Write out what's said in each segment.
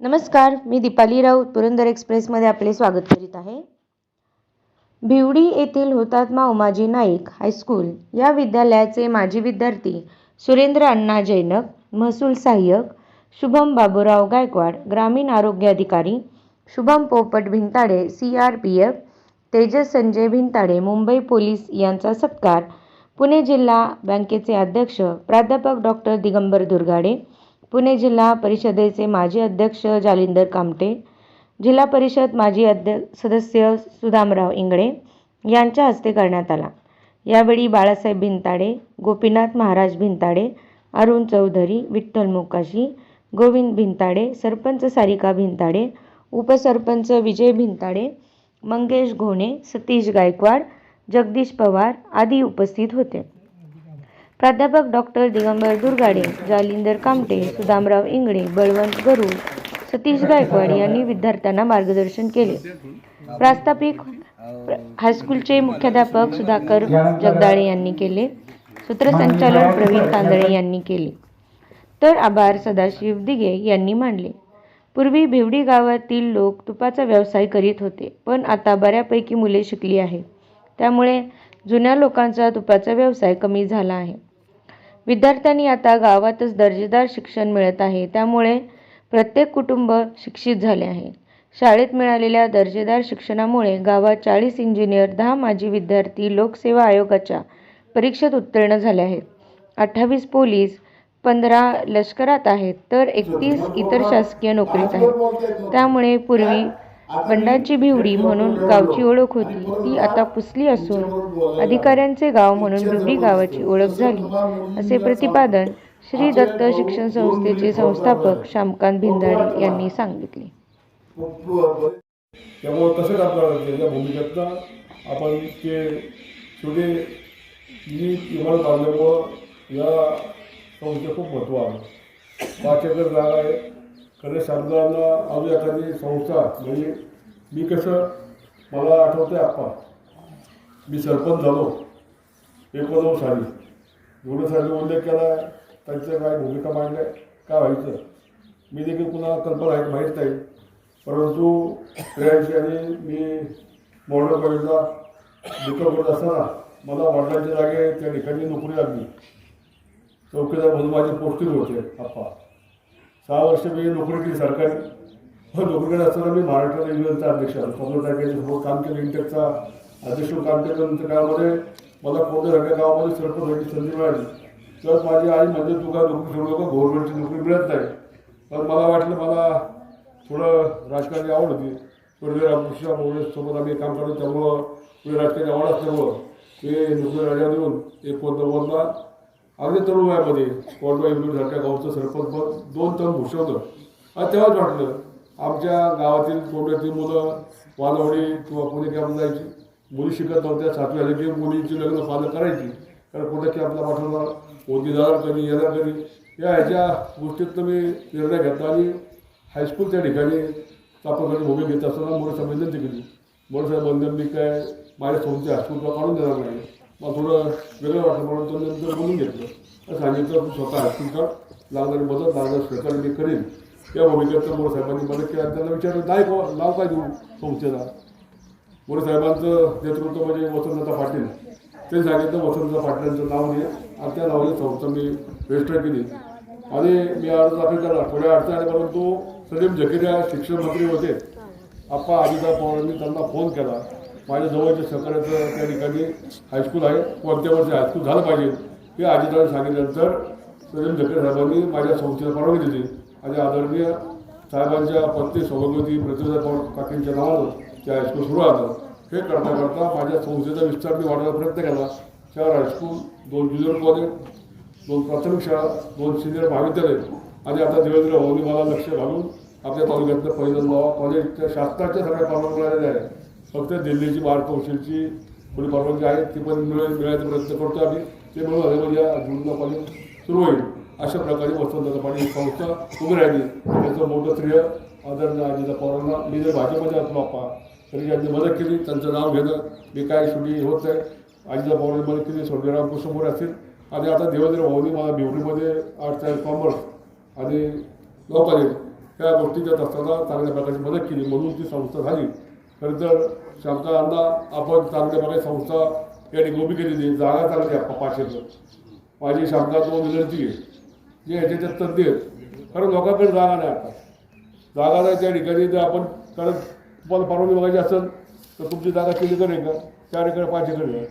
नमस्कार मी दीपाली राऊत पुरंदर एक्सप्रेसमध्ये आपले स्वागत करीत आहे. भिवडी येथील हुतात्मा उमाजी नाईक हायस्कूल या विद्यालयाचे माजी विद्यार्थी सुरेंद्र अण्णा जैनक महसूल सहाय्यक शुभम बाबूराव गायकवाड ग्रामीण आरोग्य अधिकारी Shubham Popat Bhintade C R P F Tejas Sanjay Bhintade Mumbai police यांचा सत्कार पुणे जिल्हा बँकेचे अध्यक्ष प्राध्यापक डॉक्टर दिगंबर दुर्गाडे पुणे जिल्हा परिषदेचे माजी अध्यक्ष जालिंदर कामटे जिल्हा परिषद माजी अध्य सदस्य सुदामराव इंगळे यांच्या हस्ते करण्यात आला. यावेळी बाळासाहेब भिंताडे गोपीनाथ महाराज भिंताडे अरुण चौधरी विठ्ठल मोकाशी गोविंद भिंताडे सरपंच सारिका भिंताडे उपसरपंच विजय भिंताडे मंगेश घोणे सतीश गायकवाड जगदीश पवार आदी उपस्थित होते. प्राध्यापक डॉक्टर दिगंबर दुर्गाडे जालिंदर कामटे सुदामराव इंगळे बळवंत गरुड सतीश गायकवाड यांनी विद्यार्थ्यांना मार्गदर्शन केले. प्रास्ताविक हायस्कूलचे मुख्याध्यापक सुधाकर जगदाळे यांनी केले. सूत्रसंचालन प्रवीण तांदळे यांनी केले. तर आभार सदाशिव दिघे यांनी मांडले पूर्वी भिवडी गावातील लोक तुपाचा व्यवसाय करीत होते पण आता बऱ्यापैकी मुले शिकली आहेत. त्यामुळे जुन्या लोकांचा तुपाचा व्यवसाय कमी झाला आहे. विद्यार्थ्यांनी आता गावातच दर्जेदार शिक्षण मिळत आहे. त्यामुळे प्रत्येक कुटुंब शिक्षित झाले आहे. शाळेत मिळालेल्या दर्जेदार शिक्षणामुळे गावात चाळीस इंजिनियर दहा माजी विद्यार्थी लोकसेवा आयोगाच्या परीक्षेत उत्तीर्ण झाले आहेत. अठ्ठावीस पोलीस पंधरा लष्करात आहेत तर एकतीस इतर शासकीय नोकरीत आहेत. त्यामुळे पूर्वी बंडाची भिवडी म्हणून गावची ओळख होती. ती आता पुसली असून अधिकाऱ्यांचे गाव म्हणून भिवडी गावाची ओळख झाली. असे प्रतिपादन श्री दत्त शिक्षण संस्थेचे संस्थापक श्यामकांत भिंदाडे यांनी सांगितले. त्यामुळं कसं काम या भूमिकेतनं आपण ते छोटे ही इमारत बांधल्यामुळं या संस्थेचं खूप महत्त्व आहे. पाच एकर जागा आहे. कारण शारदांना आज एखादी संस्था म्हणजे मी कसं मला आठवतं आहे आप्पा. मी सरपंच झालो एकोणव साली. एवढं साली उल्लेख केला त्यांच्या काय भूमिका मांडल्या काय व्हायचं? मी देखील पुन्हा कल्पना आहेत माहीत नाही. परंतु त्र्याऐंशी आणि मी मॉडर्न कॉलेजला दुःख करत असताना मला वडिलांच्या जागे त्या ठिकाणी नोकरी लागली. चौकीदार म्हणून माझे पोस्टिंग होते आप्पा. सहा वर्ष मी नोकरी केली सरकारी. हो, नोकरी करत असताना मी महाराष्ट्र रेल्वेचा अध्यक्ष कमल पंधरा हो, काम केलं इंटेकचा अध्यक्ष काम केल्यानंतर काळामध्ये मला कोणत्या गावामध्ये सरपंच व्हायची संधी मिळाली. तर माझी आई म्हणजे तुका नोकरी सोडू नका? गव्हर्नमेंटची नोकरी मिळत नाही. पण मला वाटलं मला थोडं राजकारणी आवड होती. स्वर्गीय रामकृष्ण मोरे आम्ही काम करतो त्यामुळं थोडी राजकारणी आवड असल्यामुळं ते नोकरी राजा देऊन एकोणनव्वदला अगदी तरुण वयामध्ये कोरबा सारख्या गावचं सरपंच पद दोन टर्म भूषवलं. आणि तेव्हाच वाटलं आमच्या गावातील कोंड्यातील मुलं वालवडी किंवा पुणे कॅम्प जायची मुली शिकत नव्हत्या सातवी झाली की मुलींची लग्न पालन करायची. कारण पुणे कॅम्पला पाठवणार जाणार कधी येणार कधी या ह्याच्या गोष्टीतनं मी निर्णय घेतला आणि हायस्कूल त्या ठिकाणी स्थापन भूमी घेत असताना मोरे साहेब विनंती केली. मोरे साहेब मी काय माझ्या सोमच्या हायस्कूलला काढून देणार नाही. मला थोडं वेगळं वाटलं म्हणून तो नंतर बोलून घेतलं. सांगितलं तू स्वतः हायस्कूल कर लागणारी मदत लागणार सरकार मी करेन. या भूमिकेत मोरे साहेबांनी मदत केली त्यांना विचारलं नाही को नाव काय देऊ संस्थेला मोरे साहेबांचं नेतृत्व म्हणजे वसंतदादा पाटील. ते सांगितलं वसंतदादा पाटलांचं नाव घे आणि त्या नावाने संस्था मी रजिस्टर केली. आणि मी अर्ज दाखल केला थोड्या अडचण आल्या परंतु सलीम जकिरिया शिक्षण मंत्री होते. आप्पा अजिता पवारांनी त्यांना फोन केला. माझ्या जवळच्या सहकार्याचं त्या ठिकाणी हायस्कूल आहे. कोणत्या वर्षी हायस्कूल झालं पाहिजे हे अजिताने सांगितल्यानंतर सजन जकिर साहेबांनी माझ्या संस्थेला परवानगी दिली. आणि आदरणीय साहेबांच्या पत्नी सौभाग्यवती प्रतिभा काकींच्या नावानं ते हायस्कूल सुरू आलं हे करता करता माझ्या संस्थेचा विस्तार मी वाढवायचा प्रयत्न केला. चार हायस्कूल दोन ज्युनियर कॉलेज दोन प्राथमिक शाळा दोन सिनियर महाविद्यालय. आणि आता देवेंद्र भाऊनी मला लक्ष घालून आपल्या तालुक्यातलं पहिलं नाव कॉलेजच्या शास्त्राच्या शासनाच्या सगळ्या पालन मिळालेल्या आहे फक्त दिल्लीची बार कौन्सिलची थोडी परवानगी आहे ती पण मिळेल मिळायचा प्रयत्न करतो आम्ही. ते मिळून झाले म्हणजे या जूनला सुरू होईल. अशा प्रकारे वसंतदादा पाणी संस्था उभी राहिली. त्याचं मोठं श्रेय आदरणीय अजिता पवारांना. मी जर भाजपमध्ये असतो बाप्पा तरी यांनी मदत केली. त्यांचं नाव घेणं मी काय शेवटी होत आहे अजिता पवारांनी मदत केली. स्वर्गीय रामकृष्ण असतील. आणि आता देवेंद्र भाऊनी मला बिवडीमध्ये आर्ट्स अँड कॉमर्स आणि लॉ कॉलेज ह्या गोष्टी देत असताना चांगल्या प्रकारची मदत केली. म्हणून ती संस्था झाली. खरं तर शांतारांना आपण चांगल्या प्रकारे संस्था या ठिकाणी उभी केलेली जागा चांगली आहे पाचशेचं माझी शांता दोन विनंती आहे जे ह्याच्या तज्ञ आहेत. कारण लोकांकडे जागा नाही आता. जागा नाही त्या ठिकाणी जर आपण कारण तुम्हाला परवानगी बघायची असेल तर तुमची जागा केली करेल का? चार ठिकाणी पाच एकर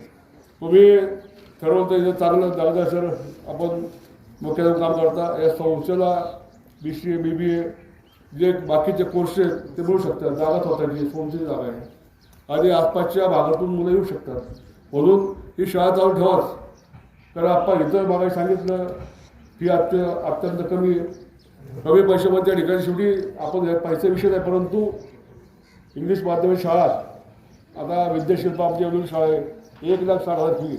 तुम्ही ठरवलं तर इथं चांगलं जागा सर आपण मुख्यालय काम करता. या संस्थेला बी सी ए बी बी ए जे बाकीचे कोर्स आहेत ते मिळू शकतात. जागा स्वतःची संस्थेची जागा आहे. आणि आसपासच्या भागातून मुलं येऊ शकतात. म्हणून ही शाळा चालू ठेवाच. कारण आपण इतर मला सांगितलं की अत्य अत्यंत कमी आहे. कमी पैशामध्ये त्या ठिकाणी शेवटी आपण पैसे विषय नाही परंतु इंग्लिश माध्यमिक शाळा. आता विद्याशिल्प आमची एवढी शाळा आहे. एक लाख साठ हजार फी.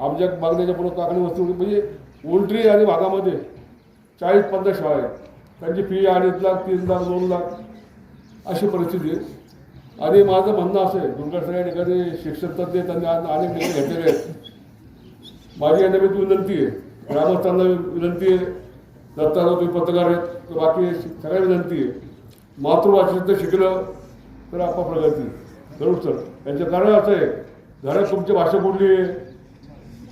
आमच्या मागण्याच्या पुढं काकडी वस्तू म्हणजे उलट्री आणि भागामध्ये चाळीस पन्नास शाळा आहेत. त्यांची फी अडीच लाख तीन लाख दोन लाख अशी परिस्थिती आहे. आणि माझं म्हणणं असं आहे दुर्गाड कधी ठिकाणी शिक्षण तज्ञ त्यांनी आज अनेक निर्णय घेतलेले आहेत. माझी यांना मी विनंती आहे ग्रामस्थांना विनंती आहे दत्ताराव तुम्ही पत्रकार आहेत तर बाकी सगळ्या विनंती आहे. मातृभाषेत शिकलं तर आपा प्रगती. जरूर सर? याचं कारण असं आहे घरात तुमची भाषा कुठली आहे?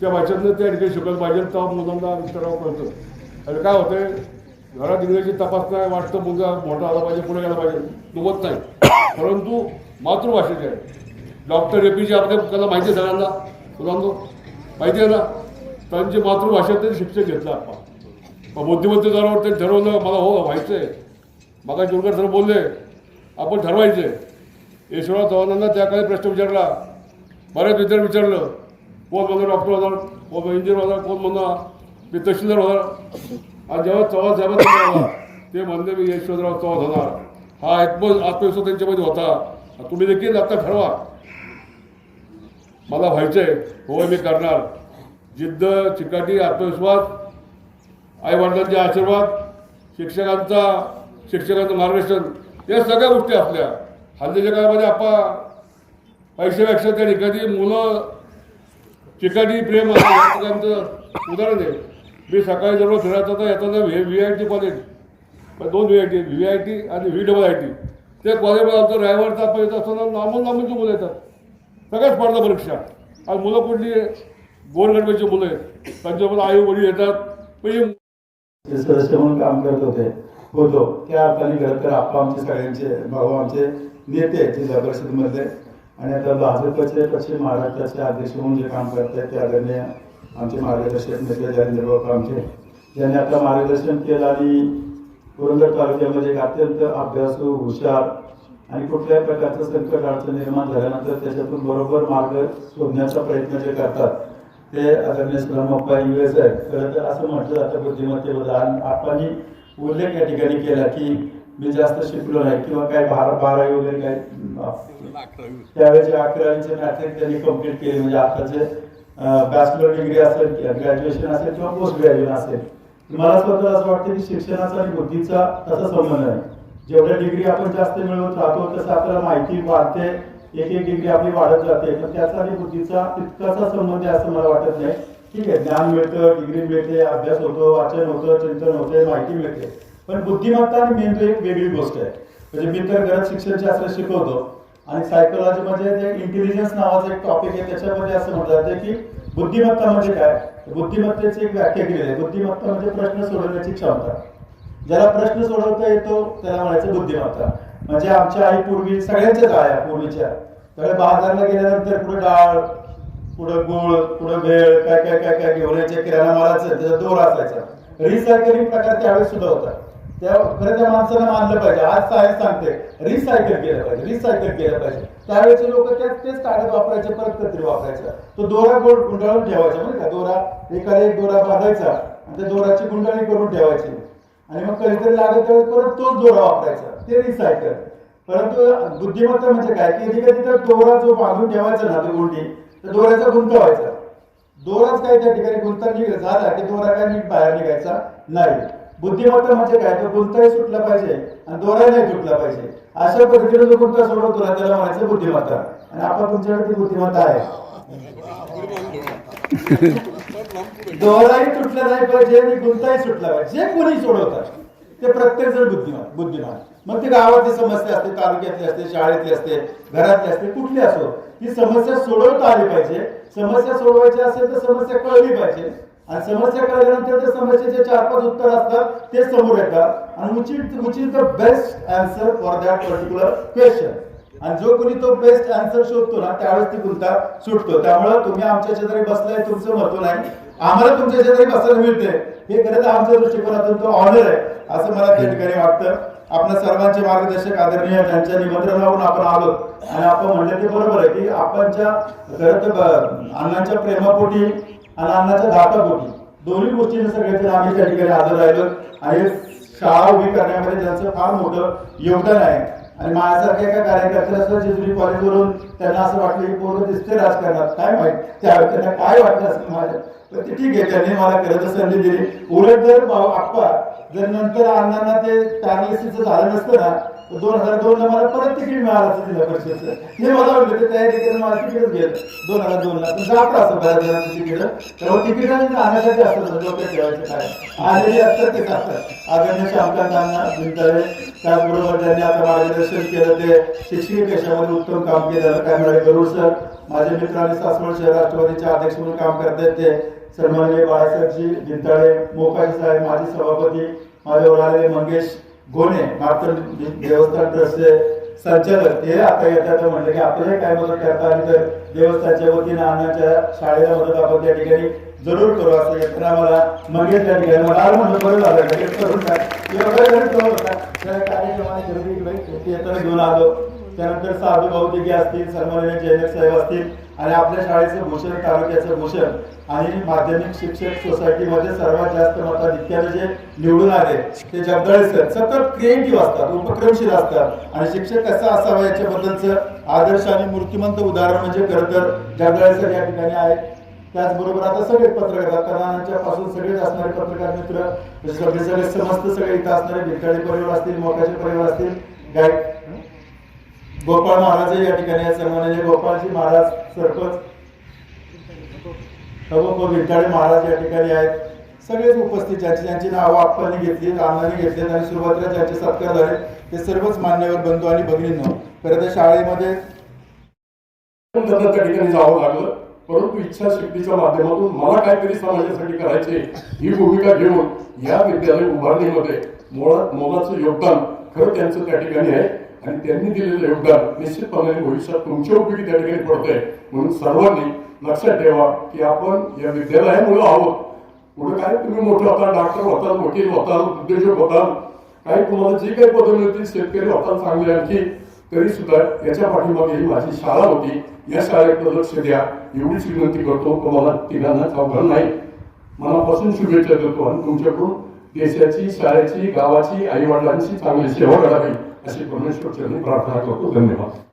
त्या भाषेतनं त्या ठिकाणी शिकवलं पाहिजे तेव्हा मुलांना विचारावं कळतं आणि काय होतंय घरात इंग्रजी तपास नाही वाटतं मुलगा मोठा आला पाहिजे पुढे गेला पाहिजे. दुमत नाही. परंतु मातृभाषेचे आहे. डॉक्टर ए पी जे आपल्याला माहिती आहे सगळ्यांना? मुलांनो? माहिती आहे ना? त्यांची मातृभाषा त्यांनी शिक्षक घेतलं आपण मग बुद्धिमत्ते जरावर ते ठरवलं मला हो व्हायचं आहे मागा जुळकर सर बोलले आपण ठरवायचं. आहे यशवराव चव्हाणांना त्या काही प्रश्न विचारला. बऱ्याच विद्यार्थी विचारलं कोण म्हणणार डॉक्टर होणार कोण इंजिनियर होणार कोण म्हणणार मी तहसीलदार होणार? आणि जेव्हा चव्हाण साहेबांना ते म्हणले मी यशवंतराव चव्हाण होणार. हा आत्म आत्मविश्वास त्यांच्यामध्ये होता. तुम्ही देखील आता ठरवा. मला व्हायचंय. होय मी करणार. जिद्द चिकाटी आत्मविश्वास आई वडिलांचे आशीर्वाद शिक्षकांचा शिक्षकांचं मार्गदर्शन या सगळ्या गोष्टी असल्या. हल्लीच्या काळामध्ये आपा पैशापेक्षा त्या ठिकाणी मुलं चिकाटी प्रेम असं या उदाहरण आहे? मी सकाळी जवळ फिरायचा तर येताना V V I T college दोन V I T V I T आणि व्ही डबल आय टी त्या कॉलेजमध्ये आमचं ड्रायव्हरचा आपण येत असताना लांबून लांबूनची मुलं येतात. सगळ्या स्पर्धा परीक्षा. आणि मुलं कुठली गोरगडबाची मुलं आहेत. त्यांच्यामध्ये आई वडील येतात. म्हणजे सदस्य म्हणून काम करत होते. होतो. त्या अर्थाने खरं तर आप्पा आमचे सगळ्यांचे भाऊ आमचे नेते जिल्हा परिषदेमधले आणि आता भाजपचे पश्चिम महाराष्ट्राचे अध्यक्ष म्हणून जे काम करत आहेत ते आदरणीय आमचे मार्गदर्शक नेते जालिंदरबाबा आमचे ज्यांनी आपलं मार्गदर्शन केलं आणि पुरंदर तालुक्यामध्ये एक अत्यंत अभ्यासू हुशार आणि कुठल्याही प्रकारचं संकट अडचण निर्माण झाल्यानंतर त्याच्यातून बरोबर मार्ग शोधण्याचा प्रयत्न जे करतात ते आदरणीय श्रमप्पा इंग्रज आहेत खरं तर असं म्हटलं जातं बुद्धिमत्तेबद्दल आणि आपण उल्लेख या ठिकाणी केला की मी जास्त शिकलो नाही किंवा काय बारा बारावी वगैरे काय त्यावेळेचे अकरावीचे मॅट्रिक त्यांनी कंप्लीट केले. म्हणजे आताचे बॅचलर डिग्री असेल ग्रॅज्युएशन असेल किंवा पोस्ट ग्रॅज्युएशन असेल. मला स्वतः असं वाटतं की शिक्षणाचा आणि बुद्धीचा तसा संबंध आहे जेवढ्या डिग्री आपण जास्त मिळवत राहतो तसं आपल्याला माहिती वाढते. एक एक डिग्री आपली वाढत जाते. पण त्याचा आणि बुद्धीचा तितकासा संबंध आहे असं मला वाटत नाही. ठीक आहे ज्ञान मिळतं डिग्री मिळते अभ्यास होतो वाचन होतं चिंतन होतं माहिती मिळते. पण बुद्धिमत्ता आणि मेंदू एक वेगळी गोष्ट आहे. म्हणजे मी तर घरात शिक्षणशास्त्र शिकवतो. आणि सायकोलॉजीमध्ये जे इंटेलिजन्स नावाचा एक टॉपिक आहे त्याच्यामध्ये असं म्हटलं जाते की बुद्धिमत्ता म्हणजे काय? बुद्धिमत्तेची एक व्याख्या केली आहे. बुद्धिमत्ता म्हणजे प्रश्न सोडवण्याची क्षमता. ज्याला प्रश्न सोडवता येतो त्याला म्हणायचं बुद्धिमत्ता. म्हणजे आमच्या आई पूर्वी सगळ्यांच्याच आया पूर्वीच्या. त्यामुळे बाजारला गेल्यानंतर पुढे डाळ पुढे गुळ पुढे भेळ काय काय काय काय घेऊन यायचे किराणा मालाचं त्याचा दोर असायचा. रिसायकलिंग प्रकार त्यावेळेस सुद्धा होता. त्या खरं त्या माणसाला मानलं पाहिजे. आज साहेब सांगते. रिसायकल केलं पाहिजे. रिसायकल केलं पाहिजे. त्यावेळेचे लोक त्याच तेच कागद वापरायचे परत कधी वापरायचा. तो दोरा गोड गुंडाळून ठेवायचा बरं का. दोरा एखादा एक दोरा बांधायचा आणि त्या दोराची गुंडाळी करून ठेवायची. आणि मग कधीतरी लागत त्यावेळेस परत तोच दोरा वापरायचा. ते रिसायकल परंतु बुद्धिमत्ता म्हणजे काय? की कधी कधी तर दोरा जो बांधून ठेवायचा ना तो गुंडी तर दोऱ्याचा गुंतवायचा. दोराच काय त्या ठिकाणी गुंतवणी झाला की दोरा काय नीट बाहेर निघायचा नाही. बुद्धिमत्ता म्हणजे काय? तो गुंताही सुटला पाहिजे आणि दोरा नाही तुटला पाहिजे. अशा पद्धतीने जो गुंता सोडवतो ना त्याला म्हणायचं बुद्धिमत्ता. आणि आपण तुमच्याकडे बुद्धिमत्ता आहे. दोराही तुटला नाही पाहिजे आणि गुंताही सुटला पाहिजे. जे कोणी सोडवतात ते प्रत्येक जण बुद्धिमान बुद्धिमान. मग ती गावातली समस्या असते तालुक्यातली असते शाळेतली असते घरातली असते कुठली असो ती समस्या सोडवता आली पाहिजे. समस्या सोडवायची असेल तर समस्या कळली पाहिजे. आणि समस्या कळल्यानंतर त्या समस्येचे चार पाच उत्तर असतात ते समोर येतात. आणि उचित उचित the best answer for that particular question आणि जो कोणी तो बेस्ट अँसर शोधतो ना त्यावेळेस ती गुंता सुटतो. त्यामुळं तुम्ही आमच्या शेजारी बसलाय तुमचं महत्त्व नाही. आम्हाला तुमच्या शेजारी बसायला मिळते हे खरं तर आमच्या दृष्टिकोनातून तो ऑनर आहे असं मला त्या ठिकाणी वाटतं. आपल्या सर्वांचे मार्गदर्शक आदरणीय त्यांच्या निमंत्रणावरून आपण आलो आणि आपण म्हणलं ते बरोबर आहे की आपणच्या खरं तर अण्णांच्या प्रेमापोटी आणि अण्णाच्या धाकापोटी दोन्ही गोष्टीने सगळेजण आम्ही त्या ठिकाणी हजर राहिलो. आणि शाळा उभी करण्यामध्ये त्यांचं फार मोठं योगदान आहे. आणि माझ्यासारख्या एका कार्यकर्त्याला सुद्धा जेजुरी कॉलेजवरून त्यांना असं वाटलं की पोरं दिसते राजकारणात. काय माहीत? त्यावेळी त्यांना काय वाटलं असं माझ्या? पण ते ठीक आहे त्यांनी मला खरं संधी दिली. उलट जर आप्पा जर नंतर अण्णांना ते पॅरालिसिसचं झालं नसतं ना दोन हजार दोन ला मला परत तिकीट मिळालं जिल्हा परिषदेचं हे मला वाटलं ते तयारी केलं मला तिकीटच गेलं. दोन हजार दोन ला पण जात असं बऱ्याच जणांचं तिकीट. तेव्हा तिकीट आणि राहण्यासाठी असतं डोक्यात ठेवायचं काय? आलेले असतात ते असतात आदरणीय श्यामकांतांना बिंदाळे त्याचबरोबर त्यांनी आता मार्गदर्शन केलं ते शिक्षण कशामध्ये उत्तम काम केलं काय गरुड सर. माझे मित्र आणि सासवड शहर राष्ट्रवादीचे अध्यक्ष म्हणून काम करतात ते. सन्माननीय बाळासाहेबजी बिंदाळे मोकाजी साहेब माजी सभापती माझ्यावर आलेले मंगेश गोणे मात्र देवस्थान ट्रस्टचे संचालक ते आता येतात म्हणलं की आपल्याला काय मदत करता आली तर देवस्थानच्या वतीने आणण्याच्या शाळेला मदत आपण त्या ठिकाणी जरूर करू असं येताना मला मगे त्या ठिकाणी मला आज म्हणलं बरं झालं लगेच करून त्या कार्यक्रमाने येताना घेऊन आलो त्यानंतर साधू भाऊ दिघे असतील सन्माननीय जयनक साहेब असतील आणि आपल्या शाळेचं भूषण तालुक्याचं भूषण आणि माध्यमिक शिक्षक सोसायटीमध्ये सर्वात जास्त मताधिक्याने जे निवडून आले ते जगदाळे सर सतत क्रिएटिव्ह असतात उपक्रमशील असतात. आणि शिक्षक कसा असावा याच्याबद्दलचं आदर्श आणि मूर्तिमंत उदाहरण म्हणजे खरं तर जगदाळे सर या ठिकाणी आहेत. त्याचबरोबर आता सगळे पत्रकार तरुणांच्या पासून सगळेच असणारे पत्रकार मित्र म्हणजे सगळे सगळे समस्त सगळे इथं असणारे भिकाळी परिवार असतील मोकाचे परिवार असतील गाय गोपाळ महाराज या ठिकाणी आहेत सन्माननीय गोपाळजी महाराज सरपंच हवं भिंताळे महाराज या ठिकाणी आहेत. सगळेच उपस्थित ज्यांची ज्यांची नावं आपल्याने घेतली रामाने घेतली आणि सुरुवातीला ज्यांचे सत्कार झाले ते सर्वच मान्यवर बंधू आणि भगिनींनो. खरं तर शाळेमध्ये त्या ठिकाणी जावं लागलं. परंतु इच्छाशक्तीच्या माध्यमातून मला काहीतरी समाजासाठी करायचे ही भूमिका घेऊन या विद्यालय उभारणीमध्ये मोलाचं योगदान खरं त्यांचं त्या ठिकाणी आहे. आणि त्यांनी दिलेलं योगदान निश्चितपणे भविष्यात तुमच्या उपयोगी त्या ठिकाणी पडतंय. म्हणून सर्वांनी लक्षात ठेवा की आपण या विद्यालयामुळे आहोत. पुढे काय तुम्ही मोठे होता डॉक्टर होताल वकील होताल उद्योजक होताल? काही तुम्हाला जे काही पदं मिळतील शेतकरी होताल चांगले आणखी. तरी सुद्धा याच्या पाठीमागे ही माझी शाळा होती. या शाळेकडे लक्ष द्या. एवढीच विनंती करतो. तुम्हाला तिघांना अवघड नाही. मनापासून शुभेच्छा देतो आणि तुमच्याकडून देशाची शाळेची गावाची आई वडिलांची चांगली सेवा करावी. अशी परमेश्वर चरणी प्रार्थना करतो धन्यवाद